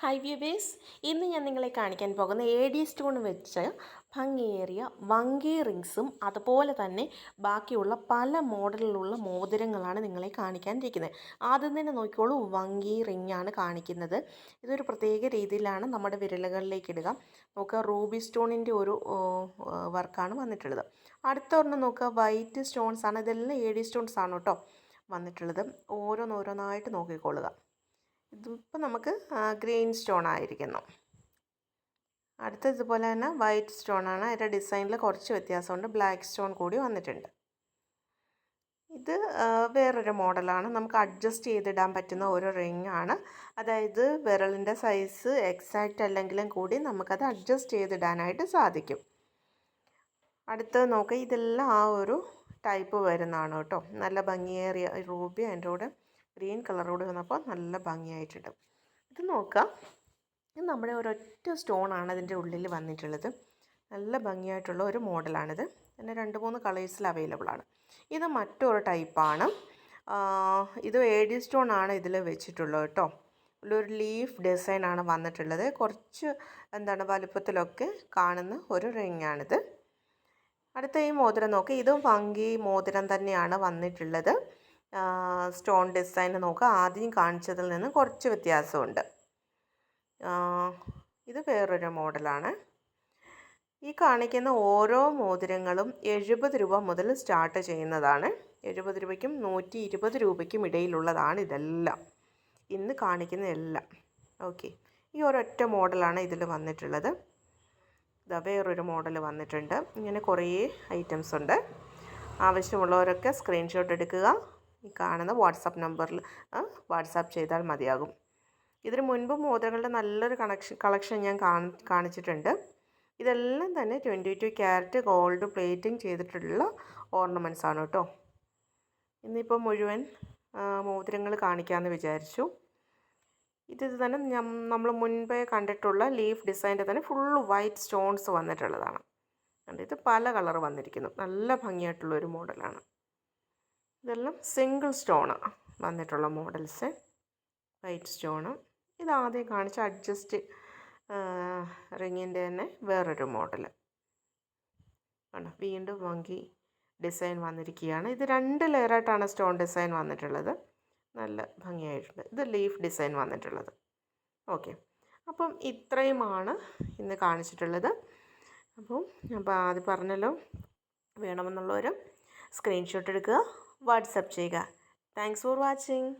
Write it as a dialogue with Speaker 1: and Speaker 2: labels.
Speaker 1: Hi വ്യൂബേസ് ഇന്ന് ഞാൻ നിങ്ങളെ കാണിക്കാൻ പോകുന്ന എ ഡി സ്റ്റോൺ വെച്ച് ഭംഗിയേറിയ വങ്കി റിങ്സും അതുപോലെ തന്നെ ബാക്കിയുള്ള പല മോഡലിലുള്ള മോതിരങ്ങളാണ് നിങ്ങളെ കാണിക്കാനിരിക്കുന്നത്. ആദ്യം തന്നെ നോക്കിക്കോളൂ വങ്കി റിങ് ആണ് കാണിക്കുന്നത്. ഇതൊരു പ്രത്യേക രീതിയിലാണ് നമ്മുടെ വിരലുകളിലേക്ക് ഇടുക. നോക്കുക റൂബി സ്റ്റോണിന്റെ ഒരു വർക്കാണ് വന്നിട്ടുള്ളത്. അടുത്ത ഒരെണ്ണം നോക്കുക വൈറ്റ് സ്റ്റോൺസ് ആണ്. ഇതെല്ലാം എ ഡി സ്റ്റോൺസ് ആണ് കേട്ടോ വന്നിട്ടുള്ളത്. ഓരോന്നോരോന്നായിട്ട് നോക്കിക്കൊള്ളുക. ഇതിപ്പോൾ നമുക്ക് ഗ്രീൻ സ്റ്റോൺ ആയിരിക്കുന്നു. അടുത്ത ഇതുപോലെ തന്നെ വൈറ്റ് സ്റ്റോൺ ആണ്. അതിന്റെ ഡിസൈനിൽ കുറച്ച് വ്യത്യാസമുണ്ട്. ബ്ലാക്ക് സ്റ്റോൺ കൂടി വന്നിട്ടുണ്ട്. ഇത് വേറൊരു മോഡലാണ്. നമുക്ക് അഡ്ജസ്റ്റ് ചെയ്തിടാൻ പറ്റുന്ന ഒരു റിങ് ആണ്. അതായത് വിരലിന്റെ സൈസ് എക്സാക്റ്റ് അല്ലെങ്കിലും കൂടി നമുക്കത് അഡ്ജസ്റ്റ് ചെയ്തിടാനായിട്ട് സാധിക്കും. അടുത്തത് നോക്കുക ഇതെല്ലാം ആ ഒരു ടൈപ്പ് വരുന്നതാണ് കേട്ടോ. നല്ല ഭംഗിയേറിയ റൂബി അതിന്റെ കൂടെ ഗ്രീൻ കളറോട് വന്നപ്പോൾ നല്ല ഭംഗിയായിട്ടുണ്ട്. ഇത് നോക്കാം. ഇത് നമ്മുടെ ഒരൊറ്റ സ്റ്റോണാണ് അതിന്റെ ഉള്ളിൽ വന്നിട്ടുള്ളത്. നല്ല ഭംഗിയായിട്ടുള്ള ഒരു മോഡലാണിത്. പിന്നെ രണ്ട് മൂന്ന് കളേഴ്സിൽ അവൈലബിൾ ആണ്. ഇത് മറ്റൊരു ടൈപ്പാണ് ഇത് ഏഡി സ്റ്റോൺ ആണ് ഇതിൽ വെച്ചിട്ടുള്ളത് കേട്ടോ. ഒരു ലീഫ് ഡിസൈനാണ് വന്നിട്ടുള്ളത്. കുറച്ച് എന്താണ് വലുപ്പത്തിലൊക്കെ കാണുന്ന ഒരു റിങ്ങാണിത് അടുത്ത ഈ മോതിരം നോക്കി. ഇതും ഭംഗി മോതിരം തന്നെയാണ് വന്നിട്ടുള്ളത്. സ്റ്റോൺ ഡിസൈൻ നോക്കുക. ആദ്യം കാണിച്ചതിൽ നിന്ന് കുറച്ച് വ്യത്യാസമുണ്ട്. ഇത് വേറൊരു മോഡലാണ്. ഈ കാണിക്കുന്ന ഓരോ മോതിരങ്ങളും എഴുപത് രൂപ മുതൽ സ്റ്റാർട്ട് ചെയ്യുന്നതാണ്. എഴുപത് രൂപയ്ക്കും നൂറ്റി ഇരുപത് രൂപയ്ക്കും ഇടയിലുള്ളതാണ് ഇതെല്ലാം. ഇന്ന് കാണിക്കുന്ന എല്ലാം. ഓക്കെ. ഈ ഒരൊറ്റ മോഡലാണ് ഇതിൽ വന്നിട്ടുള്ളത്. ഇതാ വേറൊരു മോഡൽ വന്നിട്ടുണ്ട്. ഇങ്ങനെ കുറേ ഐറ്റംസ് ഉണ്ട്. ആവശ്യമുള്ളവരൊക്കെ സ്ക്രീൻഷോട്ട് എടുക്കുക. ഈ കാണുന്ന വാട്സാപ്പ് നമ്പറിൽ വാട്സാപ്പ് ചെയ്താൽ മതിയാകും. ഇതിന് മുൻപ് മോതിരങ്ങളുടെ നല്ലൊരു കണക്ഷൻ കളക്ഷൻ ഞാൻ കാണിച്ചിട്ടുണ്ട്. ഇതെല്ലാം തന്നെ twenty two carat gold plating ചെയ്തിട്ടുള്ള ഓർണമെന്റ്സ് ആണ് കേട്ടോ. ഇന്നിപ്പോൾ മുഴുവൻ മോതിരങ്ങൾ കാണിക്കാമെന്ന് വിചാരിച്ചു. ഇത് തന്നെ നമ്മൾ മുൻപേ കണ്ടിട്ടുള്ള ലീഫ് ഡിസൈന്റെ തന്നെ ഫുൾ വൈറ്റ് സ്റ്റോൺസ് വന്നിട്ടുള്ളതാണ്. ഇത് പല കളർ വന്നിരിക്കുന്നു. നല്ല ഭംഗിയായിട്ടുള്ള ഒരു മോഡലാണ്. ഇതെല്ലാം സിംഗിൾ സ്റ്റോണ് വന്നിട്ടുള്ള മോഡൽസ് വൈറ്റ് സ്റ്റോണ് ആദ്യം കാണിച്ച അഡ്ജസ്റ്റ് റിങ്ങിന്റെ തന്നെ വേറൊരു മോഡൽ ആണ് വീണ്ടും വങ്കി ഡിസൈൻ വന്നിരിക്കുകയാണ്. ഇത് രണ്ട് ലെയറായിട്ടാണ് സ്റ്റോൺ ഡിസൈൻ വന്നിട്ടുള്ളത്. നല്ല ഭംഗിയായിട്ടുണ്ട്. ഇത് ലീഫ് ഡിസൈൻ വന്നിട്ടുള്ളത്. ഓക്കെ അപ്പം ഇത്രയുമാണ് ഇന്ന് കാണിച്ചിട്ടുള്ളത്. അപ്പം അപ്പോൾ ആദ്യം പറഞ്ഞല്ലോ വേണമെന്നുള്ളവരും സ്ക്രീൻഷോട്ട് എടുക്കുക. वाट्सअप చేయగా థ్యాంక్స్ ఫర్ వాచింగ్